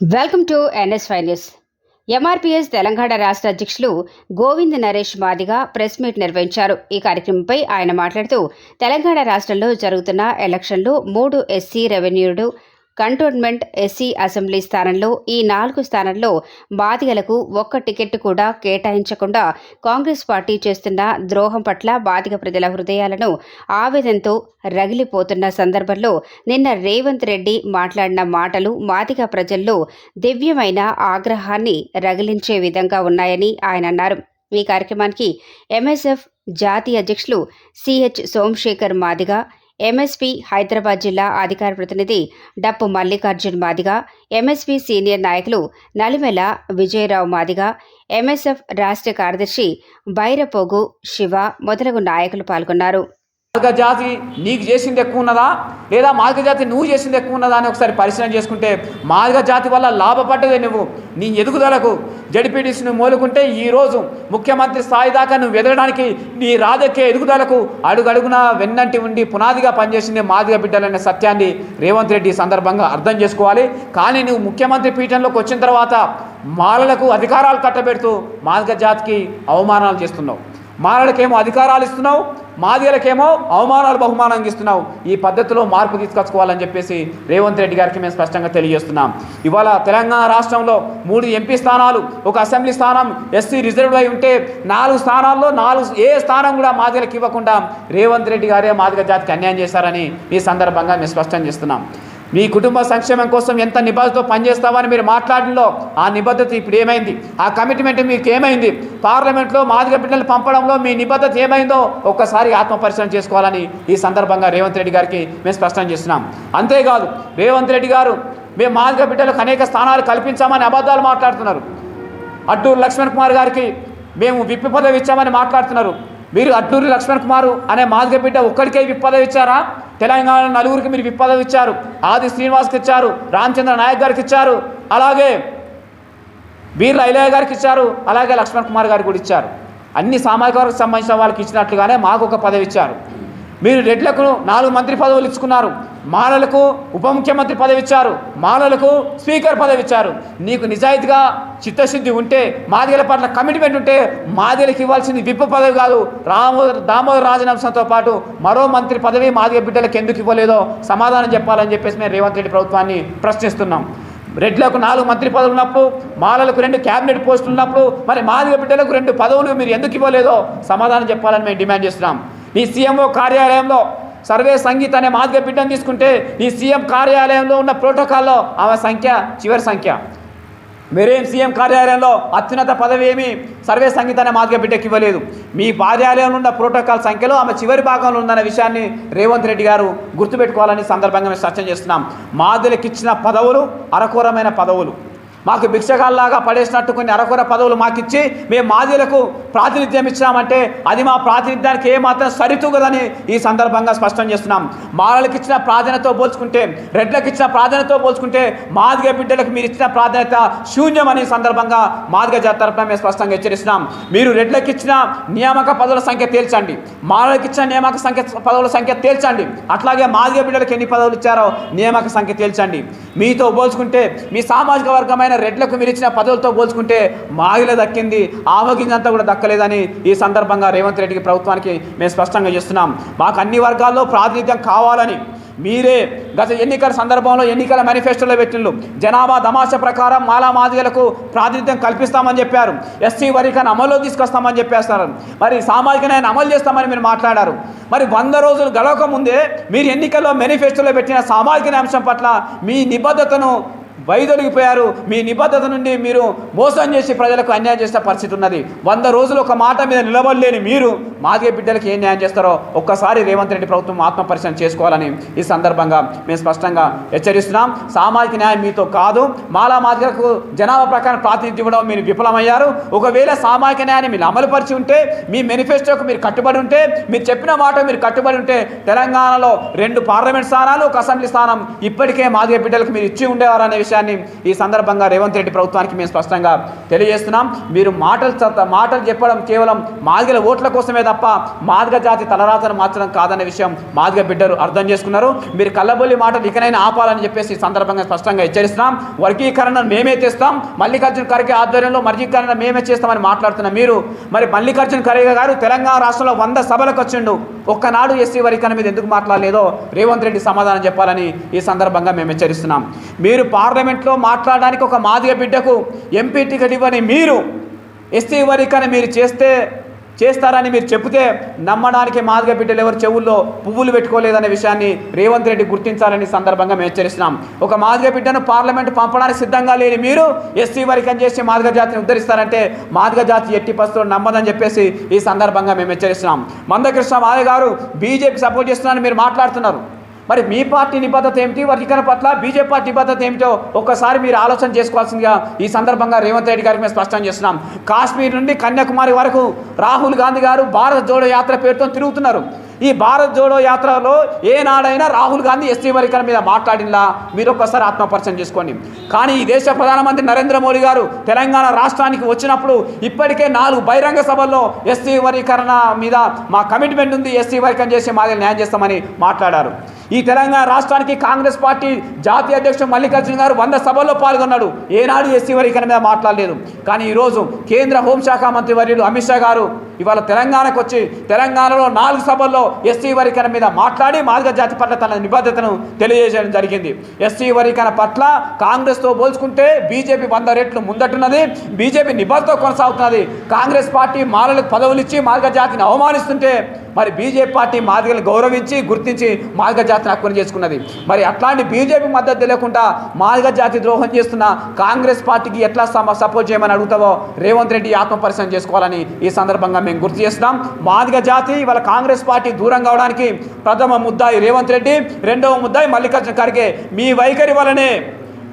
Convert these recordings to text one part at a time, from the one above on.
Welcome to NS news. MRPS Telangana రాష్ట్ర అధ్యక్షులు Govind Naresh Madiga press meet నిర్వహించారు. ఈ కార్యక్రమంపై ఆయన మాట్లాడుతూ తెలంగాణ రాష్ట్రంలో జరుగుతున్న ఎలక్షన్లు మూడు ఎస్సీ రెవెన్యూడు కంటోన్మెంట్ ఎస్సీ అసెంబ్లీ స్థానంలో ఈ నాలుగు స్థానంలో బాధిగలకు ఒక్క టికెట్ కూడా కేటాయించకుండా కాంగ్రెస్ పార్టీ చేస్తున్న ద్రోహం పట్ల బాధిక ప్రజల హృదయాలను ఆవేదనతో రగిలిపోతున్న సందర్భంలో నిన్న రేవంత్ రెడ్డి మాట్లాడిన మాటలు మాదిగ ప్రజల్లో దివ్యమైన ఆగ్రహాన్ని రగిలించే విధంగా ఉన్నాయని ఆయన అన్నారు. ఈ కార్యక్రమానికి ఎంఎస్ఎఫ్ జాతీయ అధ్యక్షులు సిహెచ్ సోమశేఖర్ మాదిగ ఎంఎస్పీ హైదరాబాద్ జిల్లా అధికార ప్రతినిధి డప్పు మల్లికార్జున్ మాదిగ ఎంఎస్పీ సీనియర్ నాయకులు నలిమెల విజయరావు మాదిగ ఎంఎస్ఎఫ్ రాష్ట్ర కార్యదర్శి బైరపోగు శివ మొదలగు నాయకులు పాల్గొన్నారు. మార్గజాతి నీకు చేసింది ఎక్కువ ఉన్నదా? లేదా మార్గజాతి నువ్వు చేసింది ఎక్కువ ఉన్నదా అని ఒకసారి పరిశీలన చేసుకుంటే మార్గజాతి వల్ల లాభపడ్డదే నువ్వు. నీ ఎదుగుదలకు జడిపిడిసిని మోలుకుంటే ఈరోజు ముఖ్యమంత్రి స్థాయి దాకా నువ్వు ఎదగడానికి నీ రాజకీయ ఎదుగుదలకు అడుగడుగున వెన్నంటి ఉండి పునాదిగా పనిచేసింది మాదిగ బిడ్డలనే సత్యాన్ని రేవంత్ రెడ్డి సందర్భంగా అర్థం చేసుకోవాలి. కానీ నువ్వు ముఖ్యమంత్రి పీఠంలోకి వచ్చిన తర్వాత మాలలకు అధికారాలు కట్టబెడుతూ మార్గజాతికి అవమానాలు చేస్తున్నావు. మాలలకేమో అధికారాలు ఇస్తున్నావు. మాదిగలకేమో అవమానాలు బహుమానం ఇస్తున్నావు ఈ పద్ధతిలో మార్పు తీసుకొచ్చుకోవాలని చెప్పేసి రేవంత్ రెడ్డి గారికి మేము స్పష్టంగా తెలియజేస్తున్నాం. ఇవాళ తెలంగాణ రాష్ట్రంలో మూడు ఎంపీ స్థానాలు ఒక అసెంబ్లీ స్థానం ఎస్సీ రిజర్వ్ అయి ఉంటే నాలుగు స్థానాల్లో నాలుగు ఏ స్థానం కూడా మాదిగలకు ఇవ్వకుండా రేవంత్ రెడ్డి గారే మాదిగ జాతికి అన్యాయం చేశారని ఈ సందర్భంగా మేము స్పష్టం చేస్తున్నాం. మీ కుటుంబ సంక్షేమం కోసం ఎంత నిబద్ధతో పనిచేస్తామని మీరు మాట్లాడడంలో ఆ నిబద్ధత ఇప్పుడు ఏమైంది? ఆ కమిట్మెంట్ మీకు ఏమైంది? పార్లమెంట్లో మాదిగ బిడ్డలు పంపడంలో మీ నిబద్ధత ఏమైందో ఒక్కసారి ఆత్మపరిశీలన చేసుకోవాలని ఈ సందర్భంగా రేవంత్ రెడ్డి గారికి మేము స్పష్టం చేస్తున్నాం. అంతేకాదు రేవంత్ రెడ్డి గారు మేము మాదిగ బిడ్డలకు అనేక స్థానాలు కల్పించామని అబద్ధాలు మాట్లాడుతున్నారు. అడ్డూరు లక్ష్మణ్ కుమార్ గారికి మేము విప్పి పదవి ఇచ్చామని మాట్లాడుతున్నారు. మీరు అడ్డూరి లక్ష్మణ్ కుమార్ అనే మాదిగ బిడ్డ ఒక్కడికే విప్పదవి ఇచ్చారా? తెలంగాణ నలుగురికి మీరు విప్పదవి ఇచ్చారు. ఆది శ్రీనివాస్కి ఇచ్చారు. రామచంద్ర నాయక్ గారికి ఇచ్చారు. అలాగే వీర్ల ఐలయ్య గారికి ఇచ్చారు. అలాగే లక్ష్మణ్ కుమార్ గారికి కూడా ఇచ్చారు. అన్ని సామాజిక వర్గకు సంబంధించిన వాళ్ళకి ఇచ్చినట్లుగానే మాకు ఒక పదవి ఇచ్చారు. మీరు రెడ్లకు నాలుగు మంత్రి పదవులు ఇచ్చుకున్నారు. మాలలకు ఉప ముఖ్యమంత్రి పదవి ఇచ్చారు మాలలకు స్పీకర్ పదవి ఇచ్చారు నీకు నిజాయితీగా చిత్తశుద్ధి ఉంటే మాదిగల పట్ల కమిట్మెంట్ ఉంటే మాదిగలకు ఇవ్వాల్సింది విప్ప పదవి కాదు. రామోదర్ దామోదర్ రాజనాంశంతో పాటు మరో మంత్రి పదవి మాదిగ బిడ్డలకు ఎందుకు ఇవ్వలేదో సమాధానం చెప్పాలని చెప్పేసి మేము రేవంత్ రెడ్డి ప్రభుత్వాన్ని ప్రశ్నిస్తున్నాం. రెడ్లకు నాలుగు మంత్రి పదవులు ఉన్నప్పుడు మాలలకు రెండు క్యాబినెట్ పోస్టులు ఉన్నప్పుడు మరి మాదిగ బిడ్డలకు రెండు పదవులు మీరు ఎందుకు ఇవ్వలేదో సమాధానం చెప్పాలని మేము డిమాండ్ చేస్తున్నాం. నీ సీఎంఓ కార్యాలయంలో సర్వే సంగీత్ అనే మాదిగ బిడ్డను తీసుకుంటే ఈ సీఎం కార్యాలయంలో ఉన్న ప్రోటోకాల్లో ఆమె సంఖ్య చివరి సంఖ్య. మీరేం సీఎం కార్యాలయంలో అత్యున్నత పదవి ఏమి సర్వే సంగీత అనే మాదిగ బిడ్డకి ఇవ్వలేదు. మీ కార్యాలయంలో ఉన్న ప్రోటోకాల్ సంఖ్యలో ఆమె చివరి భాగంలో ఉందన్న విషయాన్ని రేవంత్ రెడ్డి గారు గుర్తుపెట్టుకోవాలని సందర్భంగా మేము చర్చ చేస్తున్నాం. మాదిలకు ఇచ్చిన పదవులు అరకూరమైన పదవులు. మాకు భిక్షగాల్లాగా పడేసినట్టు కొన్ని అరకొర పదవులు మాకిచ్చి మేము మాదిలకు ప్రాతినిధ్యం ఇచ్చినామంటే అది మా ప్రాతినిధ్యానికి ఏమాత్రం సరితూగదని ఈ సందర్భంగా స్పష్టం చేస్తున్నాం. మాలలకు ఇచ్చిన ప్రాధాన్యతతో పోల్చుకుంటే రెడ్లకు ఇచ్చిన ప్రాధాన్యతతో పోల్చుకుంటే మాదిగ బిడ్డలకు మీరు ఇచ్చిన ప్రాధాన్యత శూన్యం అనే సందర్భంగా మాదిగ జాతి తరపున మేము స్పష్టంగా హెచ్చరిస్తున్నాం. మీరు రెడ్లకు ఇచ్చిన నియామక పదవుల సంఖ్య తేల్చండి. మాలలకు ఇచ్చిన నియామక సంఖ్య పదవుల సంఖ్య తేల్చండి. అట్లాగే మాదిగ బిడ్డలకు ఎన్ని పదవులు ఇచ్చారో నియామక సంఖ్య తేల్చండి. మీతో పోల్చుకుంటే మీ సామాజిక వర్గమైన రెడ్లకు మిలిచిన పదవులతో పోల్చుకుంటే మాగిల దక్కింది. ఆవగింజంతా కూడా దక్కలేదని ఈ సందర్భంగా రేవంత్ రెడ్డికి ప్రభుత్వానికి మేము స్పష్టంగా చేస్తున్నాం. మాకు అన్ని వర్గాల్లో ప్రాతినిధ్యం కావాలని మీరే గత ఎన్నికల సందర్భంలో ఎన్నికల మేనిఫెస్టోలో పెట్టిండ్రు. జనాభా తమాష ప్రకారం మాలా మాదిగలకు ప్రాతినిధ్యం కల్పిస్తామని చెప్పారు. ఎస్సీ వర్గాన్ని అమల్లో తీసుకొస్తామని చెప్పేస్తారు. మరి సామాజిక న్యాయాన్ని అమలు చేస్తామని మీరు మాట్లాడారు. మరి వంద రోజులు గడవక ముందే మీరు ఎన్నికల్లో మేనిఫెస్టోలో పెట్టిన సామాజిక న్యాయ అంశం పట్ల మీ నిబద్ధతను వైదొలిగిపోయారు. మీ నిబద్ధత నుండి మీరు మోసం చేసి ప్రజలకు అన్యాయం చేసిన పరిస్థితి ఉన్నది. వంద రోజులు ఒక మాట మీద నిలబడలేని మీరు మాదిగ బిడ్డలకు ఏం న్యాయం చేస్తారో ఒక్కసారి రేవంత్ రెడ్డి ప్రభుత్వం ఆత్మపరిశీలన చేసుకోవాలని ఈ సందర్భంగా మేము స్పష్టంగా హెచ్చరిస్తున్నాం. సామాజిక న్యాయం మీతో కాదు. మాలా మాదిగలకు జనాభా ప్రకారం ప్రాతినిధ్యం ఇవ్వడం మీరు విఫలమయ్యారు. ఒకవేళ సామాజిక న్యాయాన్ని మీరు అమలుపరిచి ఉంటే మీ మేనిఫెస్టోకు మీరు కట్టుబడి ఉంటే మీరు చెప్పిన మాట మీరు కట్టుబడి ఉంటే తెలంగాణలో రెండు పార్లమెంట్ స్థానాలు ఒక అసెంబ్లీ స్థానం ఇప్పటికే మాదిగ బిడ్డలకు మీరు ఇచ్చి ఉండేవారు అనే విషయాన్ని ఈ సందర్భంగా రేవంత్ రెడ్డి ప్రభుత్వానికి మేము స్పష్టంగా తెలియజేస్తున్నాం. మీరు మాటలు మాటలు చెప్పడం కేవలం మాదిగల ఓట్ల కోసమే తప్ప మాదిగ జాతి తలరాతను మార్చడం కాదనే విషయం మాదిగ బిడ్డలు అర్థం చేసుకున్నారు. మీరు కళ్ళబొల్లి మాటలు ఇకనైనా ఆపాలని చెప్పేసి ఈ సందర్భంగా స్పష్టంగా హెచ్చరిస్తున్నాం. వర్గీకరణ మేమే చేస్తాం మల్లికార్జున ఖర్గే ఆధ్వర్యంలో వర్గీకరణ మేమే చేస్తామని మాట్లాడుతున్న మీరు మరి మల్లికార్జున ఖర్గే గారు తెలంగాణ రాష్ట్రంలో వంద సభలకు వచ్చిండు. ఒక్కనాడు ఎస్సీ వర్గీకరణ మీద ఎందుకు మాట్లాడలేదో రేవంత్ రెడ్డి సమాధానం చెప్పాలని ఈ సందర్భంగా మేము హెచ్చరిస్తున్నాం. మీరు పార్లమెంట్లో మాట్లాడడానికి ఒక మాదిగ బిడ్డకు ఎంపీ టికెట్ ఇవ్వని మీరు ఎస్సీ వర్గీకరణ మీరు చేస్తే చేస్తారని మీరు చెబితే నమ్మడానికి మాదిగ బిడ్డలు ఎవరు చెవుల్లో పువ్వులు పెట్టుకోలేదనే విషయాన్ని రేవంత్ రెడ్డి గుర్తించాలని సందర్భంగా మేము హెచ్చరిస్తున్నాం. ఒక మాదిగ బిడ్డను పార్లమెంట్ పంపడానికి సిద్ధంగా లేని మీరు ఎస్సీ వర్గం చేసి మాదిగ జాతిని ఉద్ధరిస్తారంటే మాదిగ జాతి ఎట్టి పరిస్థితులు నమ్మదని చెప్పేసి ఈ సందర్భంగా మేము హెచ్చరిస్తున్నాం. మందకృష్ణ మాదిగ గారు బీజేపీ సపోర్ట్ చేస్తున్నారని మీరు మాట్లాడుతున్నారు. మరి మీ పార్టీ నిబద్ధత ఏమిటి? వర్గీకరణ పట్ల బీజేపీ పార్టీ నిబద్ధత ఏమిటో ఒక్కసారి మీరు ఆలోచన చేసుకోవాల్సిందిగా ఈ సందర్భంగా రేవంత్ రెడ్డి గారికి మేము స్పష్టం చేస్తున్నాం. కాశ్మీర్ నుండి కన్యాకుమారి వరకు రాహుల్ గాంధీ గారు భారత్ జోడో యాత్ర పేరుతో తిరుగుతున్నారు. ఈ భారత్ జోడో యాత్రలో ఏనాడైనా రాహుల్ గాంధీ ఎస్టీ వర్గీకరణ మీద మాట్లాడినలా మీరు ఒక్కసారి ఆత్మపరిచయం చేసుకోండి. కానీ ఈ దేశ ప్రధానమంత్రి నరేంద్ర మోడీ గారు తెలంగాణ రాష్ట్రానికి వచ్చినప్పుడు ఇప్పటికే నాలుగు బహిరంగ సభల్లో ఎస్టీ వర్గీకరణ మీద మా కమిట్మెంట్ ఉంది ఎస్టీ వర్గీకరణ చేసి మాది న్యాయం చేస్తామని మాట్లాడారు. ఈ తెలంగాణ రాష్ట్రానికి కాంగ్రెస్ పార్టీ జాతీయ అధ్యక్షుడు మల్లికార్జున గారు వంద సభల్లో పాల్గొన్నాడు. ఏనాడు ఎస్సీ వర్గీకరణ మీద మాట్లాడలేదు. కానీ ఈరోజు కేంద్ర హోంశాఖ మంత్రి వర్యులు అమిత్ షా గారు ఇవాళ తెలంగాణకు వచ్చి తెలంగాణలో నాలుగు సభల్లో ఎస్సీ వర్గీకరణ మీద మాట్లాడి మాదిగ జాతి పట్ల తన నిబద్ధతను తెలియజేయడం జరిగింది. ఎస్సీ వర్గీకరణ పట్ల కాంగ్రెస్తో పోల్చుకుంటే బీజేపీ వంద రెట్లు ముందట్టున్నది. బీజేపీ నిబద్ధత కొనసాగుతున్నది. కాంగ్రెస్ పార్టీ మాలలకు పదవులు ఇచ్చి మాదిగ జాతిని అవమానిస్తుంటే మరి బీజేపీ పార్టీ మాదిగలు గౌరవించి గుర్తించి మాదిగ జాతిని హక్కును చేసుకున్నది. మరి అట్లాంటి బీజేపీ మద్దతు తెలియకుండా మాదిగ జాతి ద్రోహం చేస్తున్న కాంగ్రెస్ పార్టీకి ఎట్లా సపోర్ట్ చేయమని అడుగుతావో రేవంత్ రెడ్డి ఆత్మ చేసుకోవాలని ఈ సందర్భంగా మేము గుర్తు చేస్తున్నాం. మాదిగ జాతి వాళ్ళ కాంగ్రెస్ పార్టీ దూరం కావడానికి ప్రథమ ముద్దాయి రేవంత్ రెడ్డి రెండవ ముద్దాయి మల్లికార్జున ఖర్గే మీ వైఖరి వలనే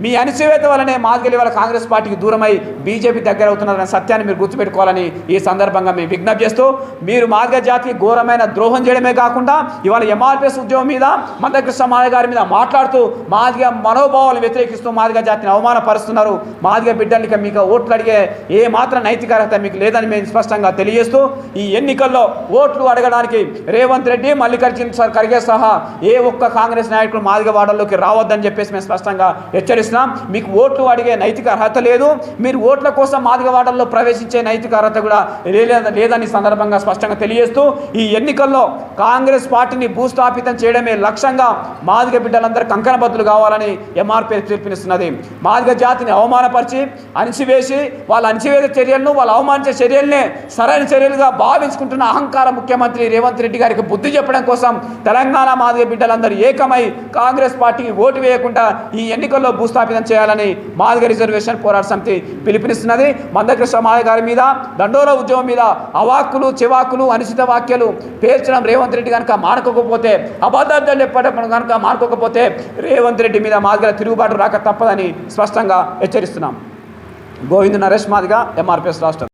మీ అణిచివేత వలనే మాదిగలి ఇవాళ కాంగ్రెస్ పార్టీకి దూరమై బీజేపీ దగ్గర అవుతున్నారన్న సత్యాన్ని మీరు గుర్తుపెట్టుకోవాలని ఈ సందర్భంగా మేము విజ్ఞప్తి చేస్తూ మీరు మాదిగ జాతికి ఘోరమైన ద్రోహం చేయడమే కాకుండా ఇవాళ ఎంఆర్పిఎస్ ఉద్యోగం మీద మందకృష్ణ మాదిగ గారి మీద మాట్లాడుతూ మాదిగ మనోభావాలు వ్యతిరేకిస్తూ మాదిగ జాతిని అవమానపరుస్తున్నారు. మాదిగ బిడ్డలకి మీకు ఓట్లు అడిగే ఏ మాత్రం నైతిక అర్హత మీకు లేదని మేము స్పష్టంగా తెలియజేస్తూ ఈ ఎన్నికల్లో ఓట్లు అడగడానికి రేవంత్ రెడ్డి మల్లికార్జున సార్ ఖర్గే సహా ఏ ఒక్క కాంగ్రెస్ నాయకుడు మాదిగ వాడల్లోకి రావద్దని చెప్పేసి మేము స్పష్టంగా హెచ్చరిస్తున్నాం. మీకు ఓట్లు అడిగే నైతిక అర్హత లేదు. మీరు ఓట్ల కోసం మాదిగవాడల్లో ప్రవేశించే నైతిక అర్హత కూడా లేదని సందర్భంగా స్పష్టంగా తెలియజేస్తూ ఈ ఎన్నికల్లో కాంగ్రెస్ పార్టీని భూస్థాపితం చేయడమే లక్ష్యంగా మాదిగ బిడ్డలందరూ కంకణబద్దులు కావాలని ఎంఆర్పీ పిలుపునిస్తున్నది మాదిగ జాతిని అవమానపరిచి అణిచివేసి వాళ్ళ అణిచివేత చర్యలను వాళ్ళు అవమానించే చర్యలనే సరైన చర్యలుగా భావించుకుంటున్న అహంకార ముఖ్యమంత్రి రేవంత్ రెడ్డి గారికి బుద్ధి చెప్పడం కోసం తెలంగాణ మాదిగ బిడ్డలందరూ ఏకమై కాంగ్రెస్ పార్టీకి ఓటు వేయకుండా ఈ ఎన్నికల్లో పునఃస్థాపితం చేయాలని మాదిగ రిజర్వేషన్ పోరాట సమితి పిలుపునిస్తున్నది. మందకృష్ణ మాదిగ గారి మీద దండోర ఉద్యమం మీద అవాక్కులు చివాకులు అనిశ్చిత వాక్యాలు పేర్చడం రేవంత్ రెడ్డి కనుక మానుకోకపోతే అబద్ధాలు చెప్పడం కనుక మానుకోకపోతే రేవంత్ రెడ్డి మీద మాదిగల తిరుగుబాటు రాక తప్పదని స్పష్టంగా హెచ్చరిస్తున్నాం. గోవింద్ నరేష్ మాదిగా ఎంఆర్పిఎస్ రాష్ట్రం.